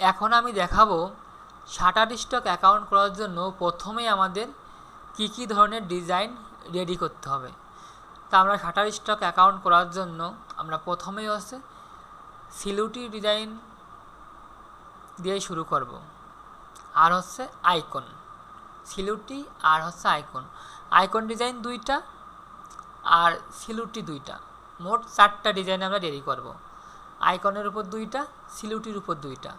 এখন আমি দেখাবো শাটার স্টক অ্যাকাউন্ট করার জন্য প্রথমেই আমাদের কী কী ধরনের ডিজাইন রেডি করতে হবে। তা আমরা শাটার স্টক অ্যাকাউন্ট করার জন্য আমরা প্রথমেই হচ্ছে সিলুটি ডিজাইন দিয়ে শুরু করব। আর হচ্ছে আইকন সিলুটি আর হচ্ছে আইকন আইকন ডিজাইন দুইটা আর সিলুটি দুইটা। মোট চারটা ডিজাইন আমরা রেডি করব। আইকনের উপর দুইটা সিলুটির উপর দুইটা।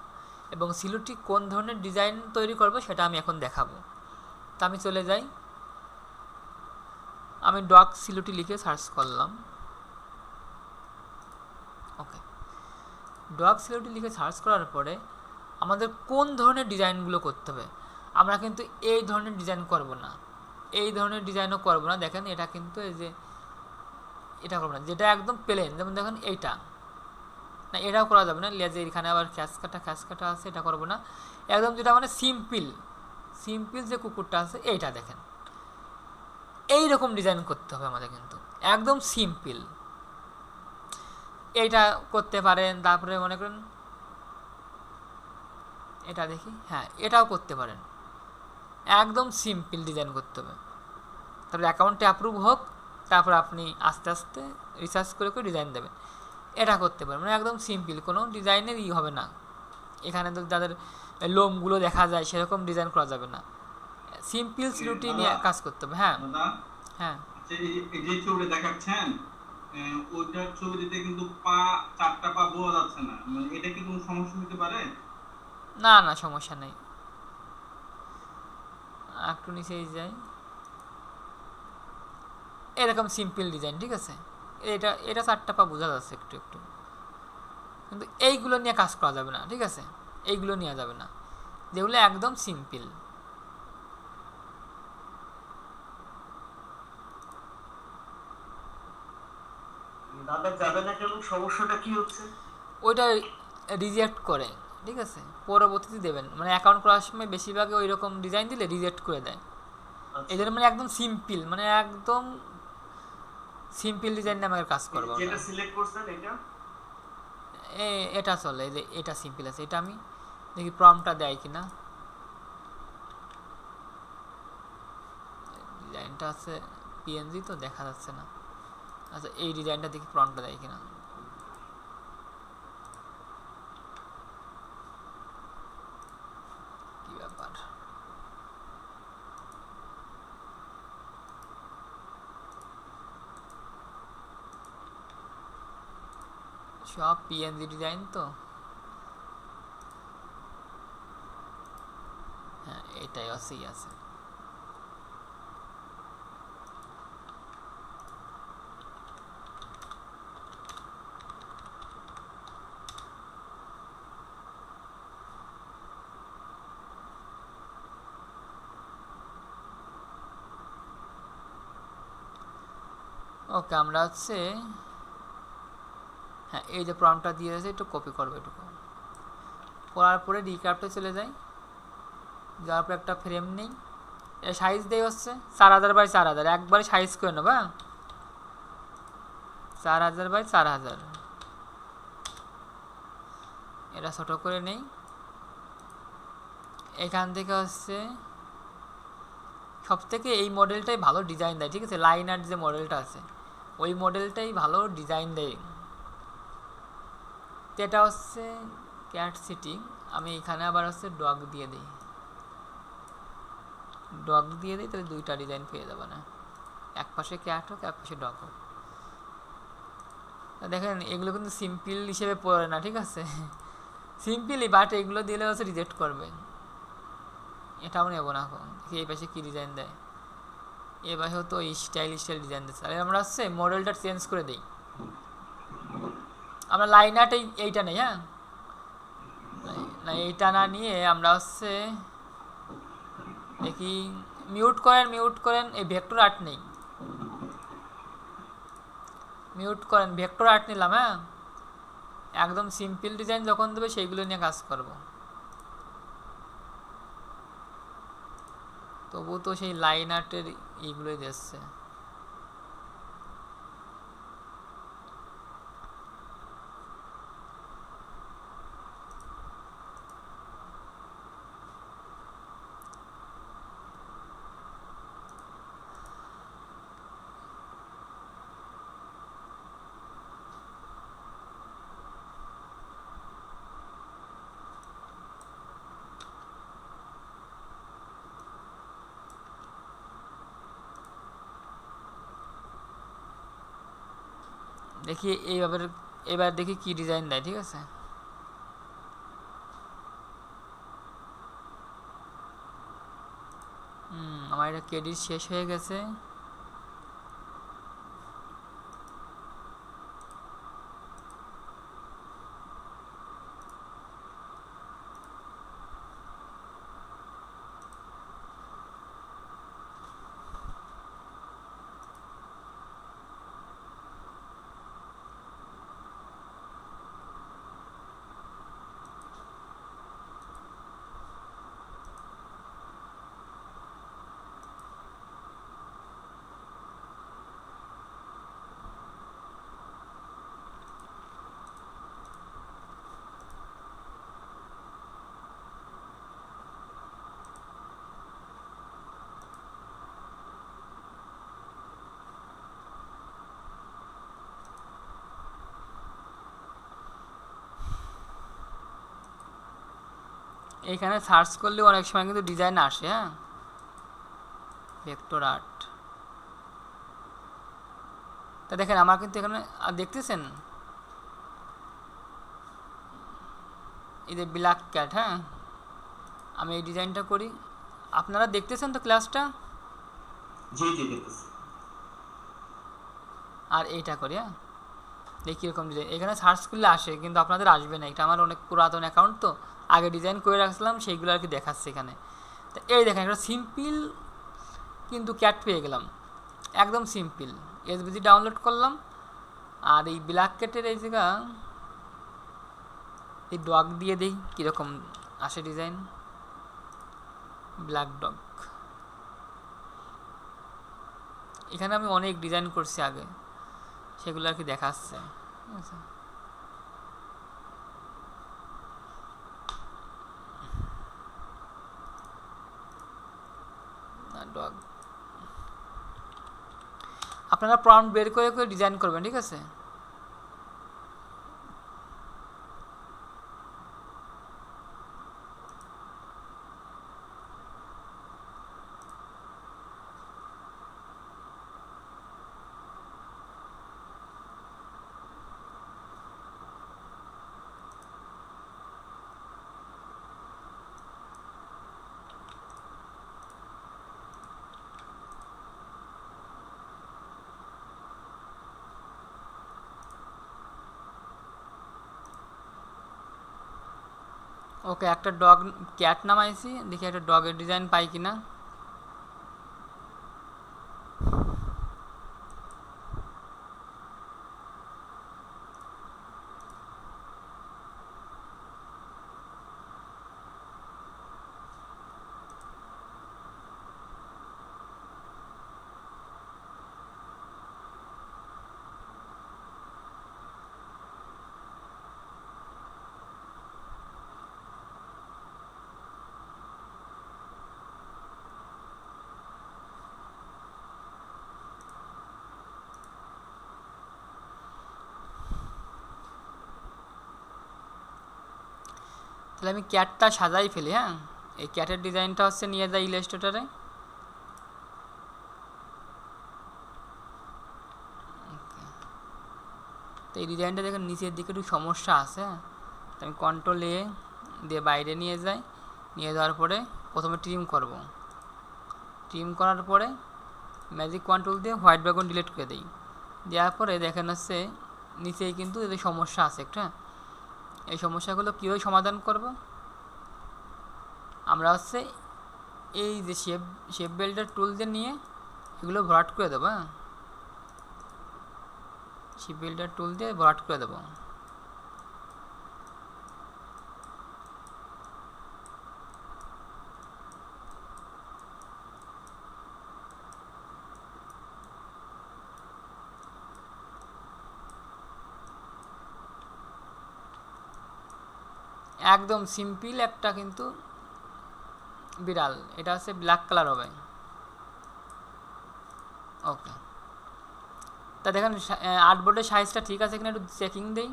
এবং সিলুটি কোন ধরনের ডিজাইন তৈরি করব সেটা আমি এখন দেখাবো। তা আমি চলে যাই। আমি ডগ সিলুটি লিখে সার্চ করলাম। ওকে। ডগ সিলুটি লিখে সার্চ করার পরে আমাদের কোন ধরনের ডিজাইনগুলো করতে হবে? আমরা কিন্তু এই ধরনের ডিজাইন করব না। এই ধরনের ডিজাইনও করব না। দেখেন এটা কিন্তু এই যে, এটা করব না। যেটা একদম প্লেন যেমন দেখেন এইটা। না, এটাও করা যাবে না। লেজে এখানে আবার খ্যাস কাটা খ্যাস কাটা আছে, এটা করব না। একদম যেটা মানে সিম্পল সিম্পল যে কুকুরটা আছে, এইটা দেখেন। এই রকম ডিজাইন করতে হবে আমাদের কিন্তু। একদম সিম্পল। এইটা করতে পারেন, তারপরে মনে করেন এটা দেখি হ্যাঁ এটাও করতে পারেন। একদম সিম্পল ডিজাইন করতে হবে। তারপরে অ্যাকাউন্টে অ্যাপ্রুভ হোক, তারপর আপনি আস্তে আস্তে রিসার্চ করে করে ডিজাইন দেবেন। এটা করতে পারেন মানে একদম সিম্পল কোনো ডিজাইনের ই হবে না। এখানে তো যাদের লোমগুলো দেখা যায় সেরকম ডিজাইন করা যাবে না। সিম্পল সিলুটি নিয়ে কাজ করতে হবে হ্যাঁ। হ্যাঁ। আচ্ছা এই যে- এই যে ছবি দেখাচ্ছেন ওইটার ছবিটিতে কিন্তু পা চারটা পা বোঝা যাচ্ছে না। মানে এটা কি কোনো সমস্যা হতে পারে? না না সমস্যা নেই। একটু নিচেই যাই। এরকম সিম্পল ডিজাইন ঠিক আছে? এটা এটা চারটা পা বোঝা যাচ্ছে একটু একটু। কিন্তু এইগুলো নিয়ে কাজ করা যাবে না ঠিক আছে? এইগুলো নেওয়া যাবে না। যেগুলো একদম সিম্পল। ওইটা রিজেক্ট করে ঠিক আছে? পরবর্তীতে দেবেন। মানে অ্যাকাউন্ট করার সময় বেশিরভাগই ওই রকম ডিজাইন দিলে রিজেক্ট করে দেয়। এদের মানে একদম সিম্পল মানে একদম সিম্পল ডিজাইন আমাকে কাজ করব যেটা সিলেক্ট করছেন এটা? এটা চলে এই যে এটা সিম্পল আছে এটা আমি দেখি প্রমটা দেয় কিনা। ডিজাইনটা আছে পিএনজি তো দেখা যাচ্ছে না। আচ্ছা এই ডিজাইনটা দেখি প্রমটা দেয় কিনা কি ব্যাপার সব পিএনজি ডিজাইন তো? হ্যাঁ এটাই আছেই আছে। ওকে আমরা হচ্ছে হ্যাঁ এই যে প্রমটা দিয়ে আছে একটু কপি করবে এটুকু করার পরে রিক্রাফটে চলে যাই। যাওয়ার পর একটা ফ্রেম নেই। এর সাইজ দেয় হচ্ছে চার হাজার বাই চার হাজার। একবারে সাইজ করে নেব হ্যাঁ? চার হাজার বাই চার হাজার। এটা ছোট করে নেই। এখান থেকে হচ্ছে সব থেকে এই মডেলটাই ভালো ডিজাইন দেয়, ঠিক আছে? লাইন আর্ট যে মডেলটা আছে, ওই মডেলটাই ভালো ডিজাইন দেয়। তো এটা হচ্ছে ক্যাট সিটিং আমি এখানে আবার হচ্ছে ডগ দিয়ে দিই। ডগ দিয়ে দিই, তাহলে দুইটা ডিজাইন পেয়ে যাবে না। এক পাশে ক্যাট হোক, এক পাশে ডগ হোক। দেখেন, এগুলো কিন্তু সিম্পল হিসেবে পড়ে না, ঠিক আছে? সিম্পলই বাট এগুলো দিলে হচ্ছে রিজেক্ট করবে। এটাও নেব না এখন। এই পাশে কী ডিজাইন দেয়। এ পাশেও তো স্টাইল স্টাইল ডিজাইন দিচ্ছে। তাহলে আমরা হচ্ছে মডেলটা চেঞ্জ করে দিই। আমরা লাইন আর্ট এইটা নেই হ্যাঁ? না এইটা না নিয়ে আমরা হচ্ছে দেখি মিউট করেন মিউট করেন, এই ভেক্টর আর্ট নেই। মিউট করেন ভেক্টর আর্ট নিলাম হ্যাঁ? একদম সিম্পল ডিজাইন যখন দেবে সেইগুলো নিয়ে কাজ করব। তবু তো সেই লাইন আর্টের এইগুলোই দিচ্ছে। দেখি এইভাবে, এবার দেখি কি ডিজাইন দেয়, ঠিক আছে? আমার এটা ক্রেডিট শেষ হয়ে গেছে। এইখানে সার্চ করলে অনেক সময় কিন্তু ডিজাইন আসে হ্যাঁ? Vector art. তা দেখেন আমার কিন্তু এখানে দেখতেছেন? এই যে ব্ল্যাক ক্যাট হ্যাঁ? আমি এই ডিজাইনটা করি। আপনারা দেখতেছেন তো ক্লাসটা জি জি দেখতেছি। আর এইটা করি হ্যাঁ? দেখি কীরকম ডিজাইন। এখানে সার্চ করলে আসে কিন্তু আপনাদের আসবে না। এটা আমার অনেক পুরাতন অ্যাকাউন্ট তো। আগে ডিজাইন করে রাখছিলাম, সেইগুলো আর কি দেখাচ্ছে এখানে। তো এই দেখেন, একটা সিম্পল কিন্তু ক্যাট পেয়ে গেলাম। একদম সিম্পল এসবিজি ডাউনলোড করলাম। আর এই ব্ল্যাক ক্যাটের এই জায়গা, এই ডগ দিয়ে দিই, কীরকম আসে ডিজাইন ব্ল্যাক ডগ এখানে আমি অনেক ডিজাইন করছি আগে। সেগুলো আর কি দেখাচ্ছে। ডগ আপনারা প্রম্পট বের করে করে ডিজাইন করবেন ঠিক আছে? ওকে একটা ডগ ক্যাট নামাইছি দেখি একটা ডগের ডিজাইন পাই কিনা। তাহলে আমি ক্যাটটা সাজাই ফেলি হ্যাঁ? এই ক্যাটের ডিজাইনটা হচ্ছে নিয়ে যাই ইলাস্ট্রেটারে। তো এই ডিজাইনটা দেখেন, নিচের দিকে একটু সমস্যা আছে হ্যাঁ? তো আমি কন্ট্রোল এ দিয়ে বাইরে নিয়ে যাই, নিয়ে যাওয়ার পরে প্রথমে ট্রিম করব। ট্রিম করার পরে ম্যাজিক কন্ট্রোল দিয়ে হোয়াইট ব্যাকগ্রাউন্ড ডিলিট করে দিই। দেওয়ার পরে দেখেন হচ্ছে নিচেই কিন্তু এদের সমস্যা আছে একটা হ্যাঁ? এই সমস্যাগুলো কীভাবে সমাধান করব? আমরা হচ্ছে এই যে শেপ শেপ বেল্টের টুল দিয়ে নিয়ে এগুলো ভরাট করে দেবো হ্যাঁ? শেপ বেল্টের টুল দিয়ে ভরাট করে দেবো। একদম সিম্পল একটা কিন্তু বিড়াল। এটা হচ্ছে ব্ল্যাক কালার হবে। ওকে তা দেখেন আর্টবোর্ডের সাইজটা ঠিক আছে কিনা একটু চেকিং দেই।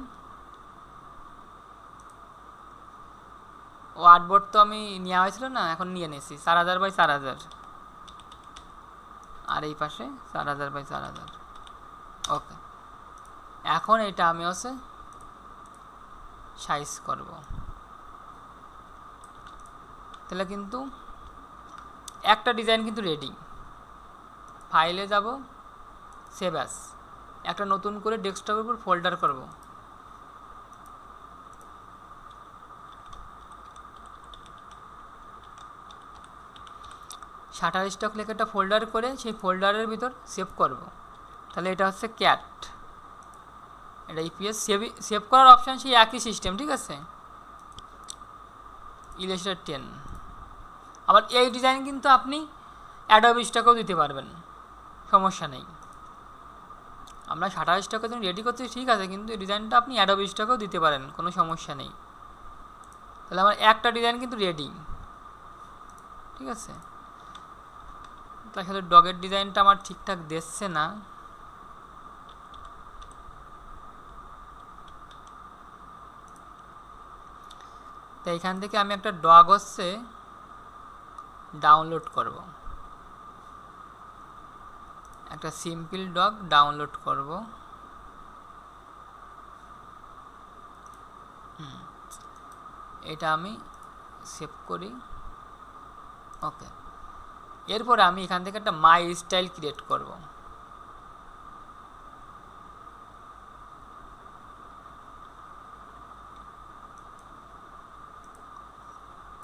ও আর্টবোর্ড তো আমি নেওয়া হয়েছিল না, এখন নিয়ে নিয়েছি। চার হাজার বাই চার হাজার। আর এই পাশে চার হাজার বাই চার হাজার। ওকে এখন এটা আমি হচ্ছে সাইজ করব। তাহলে কিন্তু একটা ডিজাইন কিন্তু রেডি। ফাইলে যাব সেভ অ্যাস একটা নতুন করে ডেস্কটপের উপর ফোল্ডার করব। শাটার স্টক লেখে একটা ফোল্ডার করে সেই ফোল্ডারের ভিতর সেভ করব। তাহলে এটা হচ্ছে ক্যাট। এটা ইপিএস সেভ সেভ করার অপশান সেই একই সিস্টেম ঠিক আছে? ইলেস্টার টেন আবার এই ডিজাইন কিন্তু আপনি অ্যাডোব স্টকেও দিতে পারবেন। সমস্যা নেই। আমরা শাটার স্টকের জন্য রেডি করতে ঠিক আছে, কিন্তু ডিজাইনটা আপনি অ্যাডোব স্টকেও দিতে পারেন, কোনো সমস্যা নেই। তাহলে আমার একটা ডিজাইন কিন্তু রেডি ঠিক আছে? তার সাথে ডগের ডিজাইনটা আমার ঠিকঠাক দেখছে না। তো এখান থেকে আমি একটা ডগ হচ্ছে ডাউনলোড করব। একটা সিম্পল ডগ ডাউনলোড করব। এটা আমি সেভ করি। ওকে এরপরে আমি এখান থেকে একটা মাই স্টাইল ক্রিয়েট করব।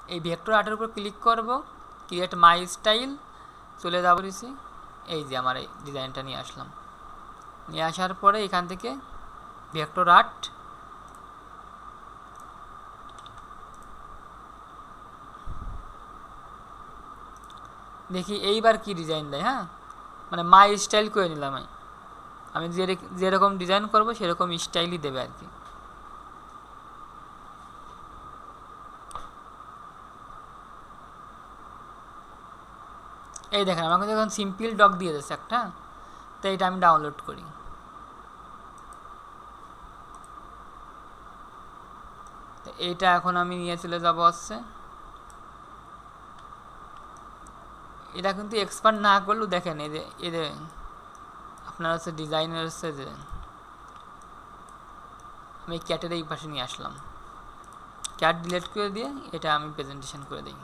এই ভেক্টর আর্টের উপর ক্লিক করব। ক্রিয়েট মাই স্টাইল চলে যাব এই যে আমার এই ডিজাইনটা নিয়ে আসলাম। নিয়ে আসার পরে এখান থেকে ভেক্টর আর্ট দেখি এইবার কি ডিজাইন দেয় হ্যাঁ? মানে মাই স্টাইল করে নিলাম আমি। আমি যেরকম ডিজাইন করব সেরকম স্টাইলই দেবে আর কি। এই দেখেন, আমাকে যখন সিম্পল ডক দিয়ে দিচ্ছে একটা, তো এটা আমি ডাউনলোড করি। তো এইটা এখন আমি নিয়ে চলে যাব হচ্ছে। এটা কিন্তু এক্সপার্ট না করলেও দেখেন যে এদের আপনার হচ্ছে ডিজাইনের হচ্ছে যে, আমি ক্যাটের এই পাশে নিয়ে আসলাম। ক্যাট ডিলিট করে দিয়ে এটা আমি প্রেজেন্টেশন করে দিই।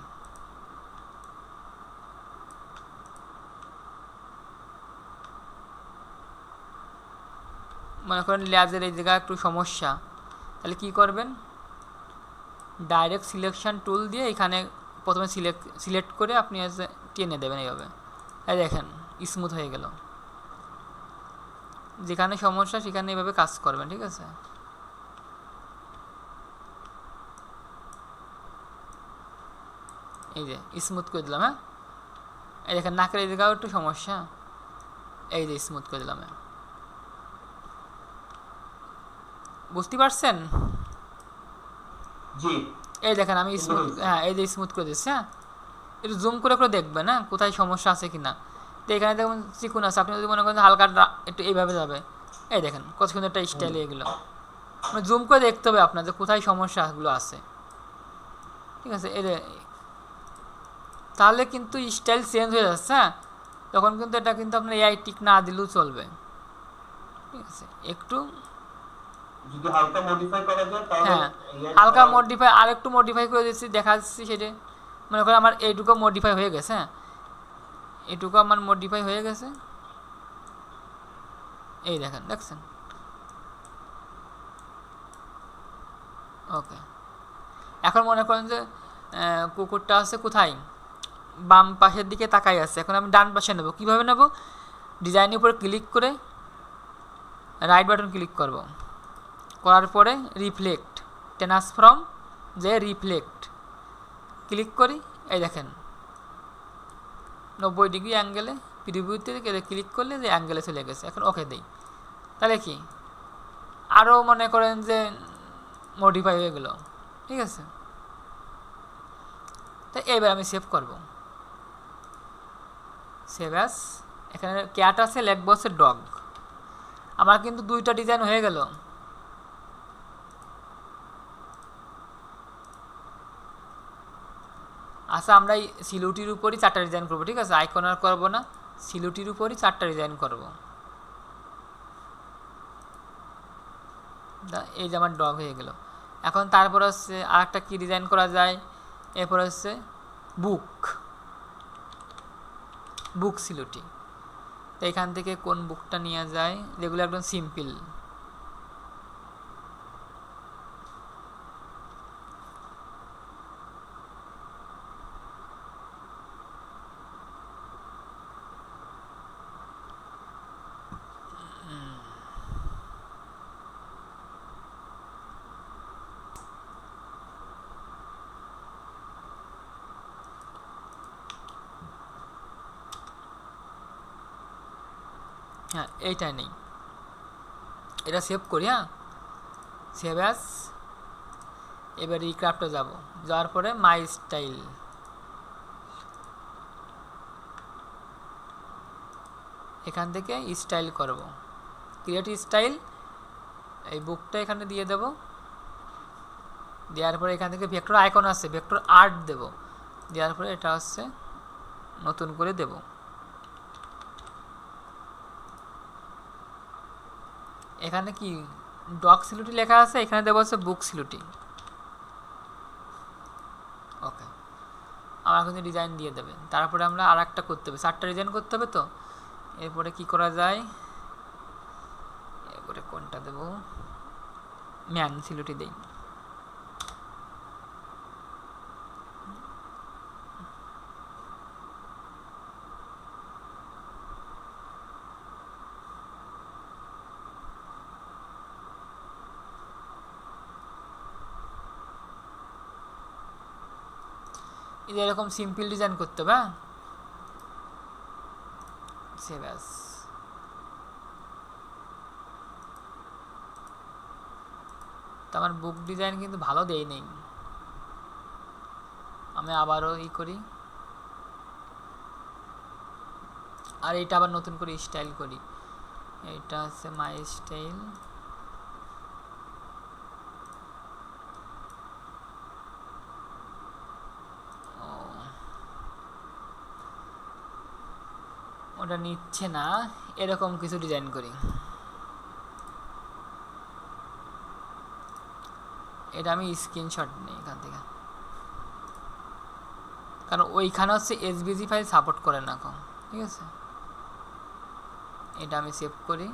মনে করেন লেজের এই জায়গায় একটু সমস্যা, তাহলে কি করবেন? ডাইরেক্ট সিলেকশন টুল দিয়ে এখানে প্রথমে সিলেক্ট সিলেক্ট করে আপনি টেনে দেবেন এইভাবে। এই দেখেন স্মুথ হয়ে গেল। যেখানে সমস্যা সেখানে এইভাবে কাজ করবেন, ঠিক আছে? এই যে স্মুথ করে দিলাম হ্যাঁ? এই দেখেন, নাকের এই জায়গাও একটু সমস্যা। এই যে স্মুথ করে দিলাম হ্যাঁ? বুঝতে পারছেন? জি। এই দেখেন আমি স্মুথ হ্যাঁ এই যে স্মুথ করে দিচ্ছি হ্যাঁ? একটু জুম করে করে দেখবেন হ্যাঁ? কোথায় সমস্যা আছে কি না তো এখানে দেখুন চিকুন আছে। আপনি যদি মনে করেন হালকা একটু এইভাবে যাবে। এই দেখেন কত সুন্দর একটা স্টাইল এগুলো। মানে জুম করে দেখতে হবে আপনার যে কোথায় সমস্যাগুলো আছে। ঠিক আছে? এই তাহলে কিন্তু স্টাইল চেঞ্জ হয়ে যাচ্ছে হ্যাঁ? তখন কিন্তু এটা কিন্তু আপনার এআই টিক না দিলেও চলবে। ঠিক আছে? একটু যদি হালকা মডিফাই করা যায় তাহলে হ্যাঁ হালকা করা- মডিফাই আর একটু মডিফাই করে দিচ্ছি দেখা যাচ্ছে সেটা। মনে করেন আমার এইটুকু মডিফাই হয়ে গেছে হ্যাঁ? এইটুকু আমার মডিফাই হয়ে গেছে। এই দেখেন দেখছেন? ওকে এখন মনে করেন যে কুকুরটা আছে কোথায়? বাম পাশের দিকে তাকাই আছে। এখন আমি ডান পাশে নেব। কীভাবে নেব? ডিজাইনের উপরে ক্লিক করে রাইট বাটন ক্লিক করব। করার পরে রিফ্লেক্ট ট্রান্সফর্ম যে রিফ্লেক্ট ক্লিক করি, এই দেখেন। নব্বই ডিগ্রি অ্যাঙ্গেলে প্রিভিউতে ক্লিক করলে যে অ্যাঙ্গেলে চলে গেছে, এখন ওকে দিই। তাহলে কি? আরও মনে করেন যে মডিফাই হয়ে গেলো, ঠিক আছে? তো এইবার আমি সেভ করব। সেভ অ্যাস এখানে ক্যাট আছে হচ্ছে ডগ আমার কিন্তু দুইটা ডিজাইন হয়ে গেল। আচ্ছা আমরা এই সিলুটির উপরই চারটা ডিজাইন করব, ঠিক আছে? আইকন আর করব না, সিলুটির উপরই চারটা ডিজাইন করব। এই যে আমার ডগ হয়ে গেল। এখন তারপর হচ্ছে আর একটা কী ডিজাইন করা যায়? এরপর হচ্ছে বুক বুক সিলুটি। তো এখান থেকে কোন বুকটা নেওয়া যায়? যেগুলো একদম সিম্পল হ্যাঁ এইটাই নেই। এটা সেভ করি হ্যাঁ? সেভ অ্যাস এবার রিক্রাফটে যাব। যাওয়ার পরে মাই স্টাইল এখান থেকে স্টাইল করব। ক্রিয়েট স্টাইল এই বুকটা এখানে দিয়ে দেব। দেওয়ার পরে এখান থেকে ভেক্টর আইকন আছে ভেক্টর আর্ট দেব। দেওয়ার পরে এটা হচ্ছে নতুন করে দেবো। এখানে কি ডগ সিলুটি লেখা আছে? এখানে দেবো হচ্ছে বুক সিলুটি। ওকে আমার কিন্তু ডিজাইন দিয়ে দেবে তারপরে আমরা আর একটা করতে হবে। চারটা ডিজাইন করতে হবে তো? এরপরে কি করা যায়? এরপরে কোনটা দেবো? ম্যান সিলুটি দেই। এরকম সিম্পল ডিজাইন করতে হবে হ্যাঁ? সে ব্যাস। আমার বুক ডিজাইন কিন্তু ভালো দেয় নেই। আমি আবারও ই করি। আর এটা আবার নতুন করে স্টাইল করি। এটা হচ্ছে মাই স্টাইল ওটা নিচ্ছে না, এরকম কিছু ডিজাইন করি। এটা আমি স্ক্রিনশট নিই এখান থেকে। কারণ ওইখানে হচ্ছে এসবিজি ফাইল সাপোর্ট করে না এখন ঠিক আছে? এটা আমি সেভ করি।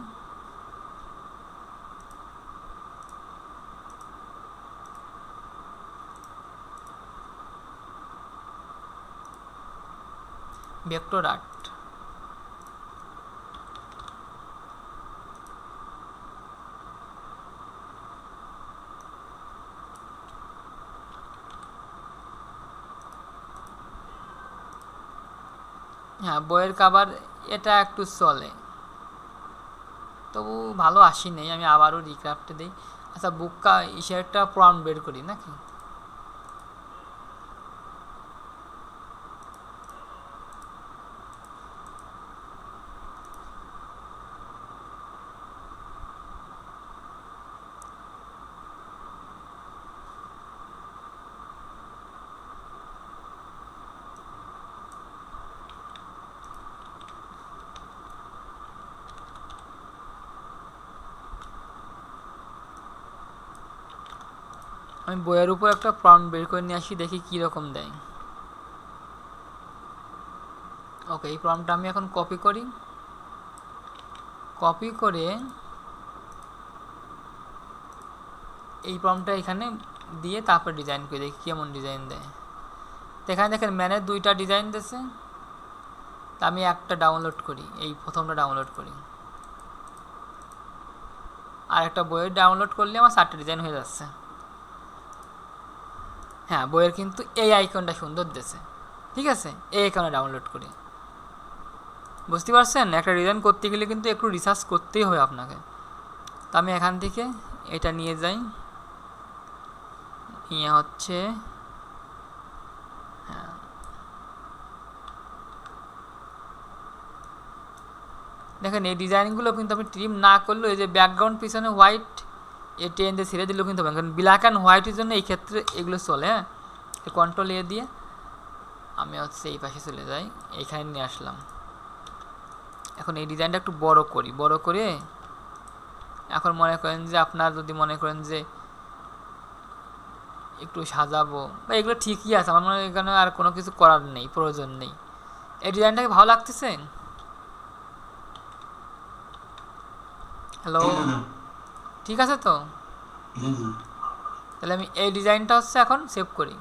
ভেক্টর আর্ট হ্যাঁ বইয়ের কাবার এটা একটু চলে। তবু ভালো আসি নেই আমি আবারও রিক্রাফ্ট দিই। আচ্ছা বুকটা ইসের একটা প্রম বের করি নাকি? আমি বইয়ের উপর একটা প্রম্পট বের করে নিয়ে আসি, দেখি কী রকম দেয়। ওকে এই প্রম্পটটা আমি এখন কপি করি। কপি করে এই প্রম্পটটা এখানে দিয়ে তারপর ডিজাইন করে, দেখি কেমন ডিজাইন দেয়। এখানে দেখেন ম্যানের দুইটা ডিজাইন দিয়েছে। তা আমি একটা ডাউনলোড করি, এই প্রথমটা ডাউনলোড করি। আর একটা বইয়ের ডাউনলোড করলে আমার চারটে ডিজাইন হয়ে যাচ্ছে। হ্যাঁ বইয়ের কিন্তু এই আইকনটা সুন্দর দিয়েছে। ঠিক আছে? এই আইকনে ডাউনলোড করি। বুঝতে পারছেন? একটা ডিজাইন করতে গেলে কিন্তু একটু রিসার্চ করতেই হবে আপনাকে। তো আমি এখান থেকে এটা নিয়ে যাই। নিয়ে হচ্ছে হ্যাঁ। দেখেন, এই ডিজাইনগুলো কিন্তু আমি ট্রিম না করলেও এই যে ব্যাকগ্রাউন্ড পিছনে হোয়াইট এ টেন দিয়ে ছেড়ে দিলেও কিন্তু হবে। কারণ ব্ল্যাক অ্যান্ড হোয়াইটের জন্য এই ক্ষেত্রে এগুলো চলে হ্যাঁ? কন্ট্রোল এ দিয়ে আমি হচ্ছে এই পাশে চলে যাই এইখানে নিয়ে আসলাম। এখন এই ডিজাইনটা একটু বড় করি, বড় করে এখন মনে করেন যে আপনার যদি মনে করেন যে একটু সাজাবো, বা এগুলো ঠিকই আছে, আমার মনে হয় এখানে আর কোনো কিছু করার নেই, প্রয়োজন নেই। এই ডিজাইনটাকে ভালো লাগতেছে? হ্যালো। হ্যাঁ ঠিক আছে তো? তাহলে আমি এই ডিজাইনটা হচ্ছে এখন সেভ করি।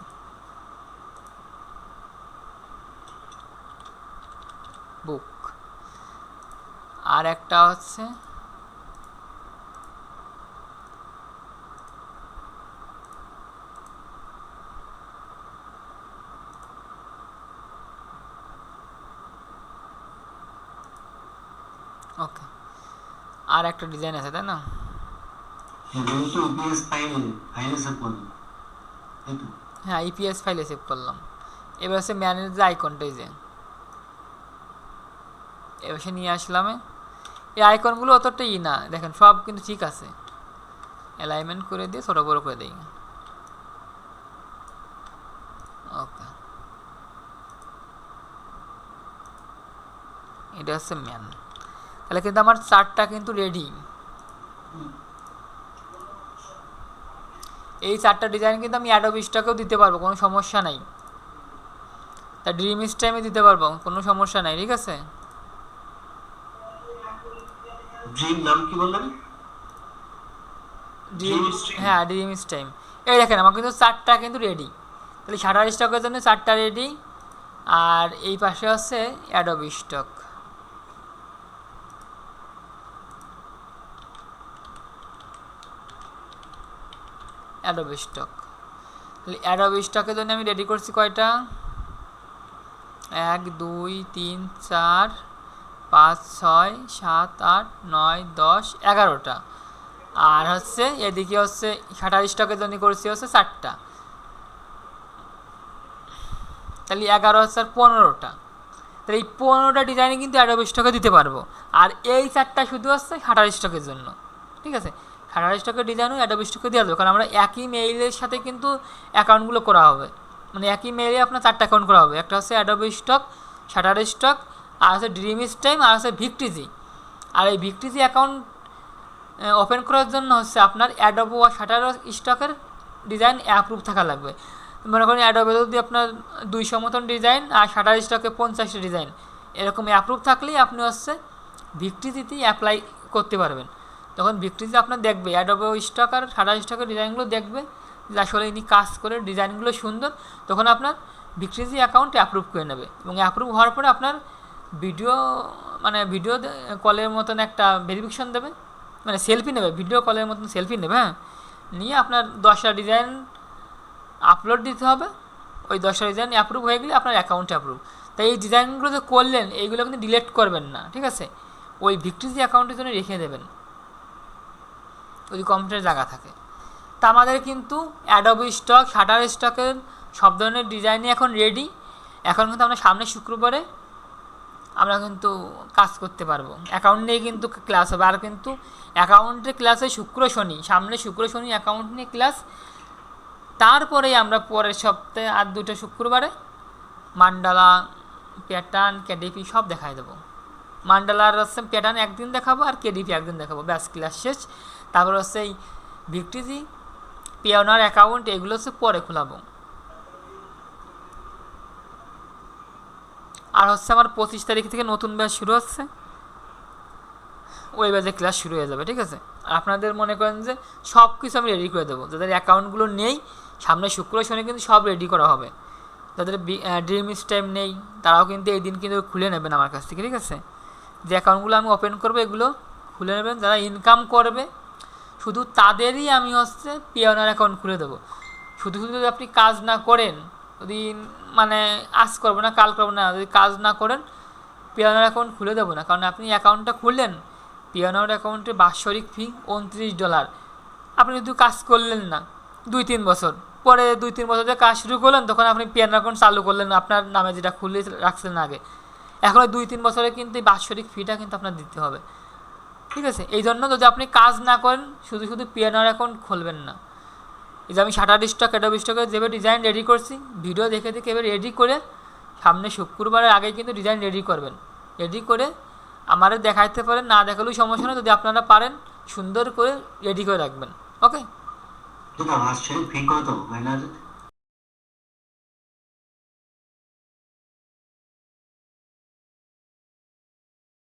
বুক আর একটা হচ্ছে ওকে আর একটা ডিজাইন আছে তাই না? তো ইপিএস ফাইল ফাইলে সেভ করুন হ্যাঁ ইপিএস ফাইলে সেভ করলাম। এবার হচ্ছে ম্যানের যে আইকনটাই যে। এবার সে নিয়ে আসলাম। এই আইকনগুলো অতটা ই না। দেখেন সব কিন্তু ঠিক আছে। অ্যালাইনমেন্ট করে দিয়ে ছোটো বড়ো করে দিই। ওকে এটা হচ্ছে ম্যান তাহলে কিন্তু আমার চারটা কিন্তু রেডি এই চারটা ডিজাইন কিন্তু আমি অ্যাডোব স্টকেও দিতে পারব কোনো সমস্যা নাই। তা ড্রিম টাইমে দিতে পারব কোনো সমস্যা নাই ঠিক আছে? ড্রিম নাম কি বললেন? ড্রিম হ্যাঁ ড্রিম টাইম এই দেখেন আমার কিন্তু চারটা কিন্তু রেডি তাহলে শাটার স্টকের জন্য চারটা রেডি আর এই পাশে হচ্ছে অ্যাডোব স্টক অ্যাডোব স্টক তাহলে স্টকের জন্য আমি রেডি করছি কয়টা? এক, দুই, তিন, চার, পাঁচ, ছয়, সাত, আট, নয়, দশ, এগারোটা। আর হচ্ছে এদিকে হচ্ছে শাটার স্টকের জন্য করেছি হচ্ছে চারটা। তাহলে এগারো আর পনেরোটা। তাহলে এই পনেরোটা ডিজাইনে কিন্তু অ্যাডোব স্টকে দিতে পারব। আর এই চারটা শুধু হচ্ছে শাটার স্টকের জন্য। ঠিক আছে? শাটার স্টকের ডিজাইনও অ্যাডোব স্টকে দেওয়া। যাবে কারণ আমরা একই মেইলের সাথে কিন্তু অ্যাকাউন্টগুলো করা হবে। মানে একই মেইলে আপনার চারটা অ্যাকাউন্ট করা হবে। একটা হচ্ছে অ্যাডোব স্টক শাটার স্টক আর হচ্ছে ড্রিম টাইম আর হচ্ছে ভিক্টিজি আর এই ভিক্টিজি অ্যাকাউন্ট ওপেন করার জন্য হচ্ছে আপনার অ্যাডোবো আর শাটার স্টকের ডিজাইন অ্যাপ্রুভ থাকা লাগবে। মনে করেন অ্যাডোবে যদি আপনার দুইশো মতন ডিজাইন আর শাটার স্টকে পঞ্চাশটা ডিজাইন এরকম অ্যাপ্রুভ থাকলেই আপনি হচ্ছে ভিক্টিজিতেই অ্যাপ্লাই করতে পারবেন। তখন ভিক্টিজি আপনার দেখবে অ্যাডোবে স্টক আর শাটার স্টকের ডিজাইনগুলো দেখবে, যে আসলে ইনি কাজ করে ডিজাইনগুলো সুন্দর, তখন আপনার ভিক্টিজি অ্যাকাউন্ট অ্যাপ্রুভ করে নেবে। এবং অ্যাপ্রুভ হওয়ার পরে আপনার ভিডিও মানে ভিডিও কলের মতন একটা ভেরিফিকেশন দেবে মানে সেলফি নেবে ভিডিও কলের মতন সেলফি নেবে হ্যাঁ? নিয়ে আপনার দশটা ডিজাইন আপলোড দিতে হবে, ওই দশটা ডিজাইন অ্যাপ্রুভ হয়ে গেলে আপনার অ্যাকাউন্টে অ্যাপ্রুভ তাই এই ডিজাইনগুলো যে করলেন, এইগুলো কিন্তু ডিলেট করবেন না, ঠিক আছে? ওই ভিক্টিজি অ্যাকাউন্টের জন্য রেখে দেবেন। যদি কম্পিউটার জায়গা থাকে। তা আমাদের কিন্তু অ্যাডব স্টক শাটার স্টকের সব ধরনের ডিজাইনই এখন রেডি এখন কিন্তু আমরা সামনে শুক্রবারে আমরা কিন্তু কাজ করতে পারব। অ্যাকাউন্ট নিয়ে কিন্তু ক্লাস হবে। আর কিন্তু অ্যাকাউন্টের ক্লাসে শুক্র শনি। সামনে শুক্র শনি অ্যাকাউন্ট নিয়ে ক্লাস তারপরেই আমরা পরের সপ্তাহে আর দুটো শুক্রবারে মান্ডালা প্যাটার্ন কেডিপি সব দেখাই দেবো। মান্ডালার প্যাটার্ন একদিন দেখাবো আর কেডিপি একদিন দেখাবো। ব্যাস ক্লাস শেষ। তারপর হচ্ছে এই ভিক্টিজি, পিওনার অ্যাকাউন্ট, এগুলো হচ্ছে পরে খোলাবো। আর হচ্ছে আমার পঁচিশ তারিখ থেকে নতুন ব্যাচ শুরু হচ্ছে। ওই ব্যাচে ক্লাস শুরু হয়ে যাবে, ঠিক আছে? আপনাদের মনে করেন যে সব কিছু আমি রেডি করে দেবো। যাদের অ্যাকাউন্টগুলো নেই, সামনে শুক্র, শনি কিন্তু সব রেডি করা হবে। যাদের ড্রিম টাইম নেই, তারাও কিন্তু এই দিন কিন্তু খুলে নেবেন আমার কাছ থেকে, ঠিক আছে? যে অ্যাকাউন্টগুলো আমি ওপেন করব, এগুলো খুলে নেবেন। যারা ইনকাম করবে শুধু তাদেরই আমি হচ্ছে পিওনার অ্যাকাউন্ট খুলে দেবো। শুধু শুধু যদি আপনি কাজ না করেন, যদি মানে আজ করব না, কাল করব না, যদি কাজ না করেন, পিওনার অ্যাকাউন্ট খুলে দেবো না। কারণ আপনি অ্যাকাউন্টটা খুললেন, পিওনার অ্যাকাউন্টে বাৎসরিক ফি উনত্রিশ ডলার আপনি যদি কাজ করলেন না, দুই তিন বছর, পরে দুই তিন বছর কাজ শুরু করলেন, তখন আপনি পিয়ান অ্যাকাউন্ট চালু করলেন আপনার নামে যেটা খুলে রাখছিলেন আগে। এখন দুই তিন বছরে কিন্তু এই বাৎসরিক ফিটা কিন্তু আপনার দিতে হবে। ঠিক আছে? এই জন্য যদি আপনি কাজ না করেন, শুধু শুধু পিএনআর অ্যাকাউন্ট খুলবেন না। এই যে আমি শাটার স্টক অ্যাডব স্টকের যেভাবে ডিজাইন রেডি করছি ভিডিও দেখে দেখে এবার রেডি করে সামনে শুক্রবারের আগে কিন্তু ডিজাইন রেডি করবেন। রেডি করে আমারে দেখাইতে পারেন, না দেখালেও সমস্যা নেই, যদি আপনারা পারেন, সুন্দর করে রেডি করে রাখবেন। ওকে ফি কত?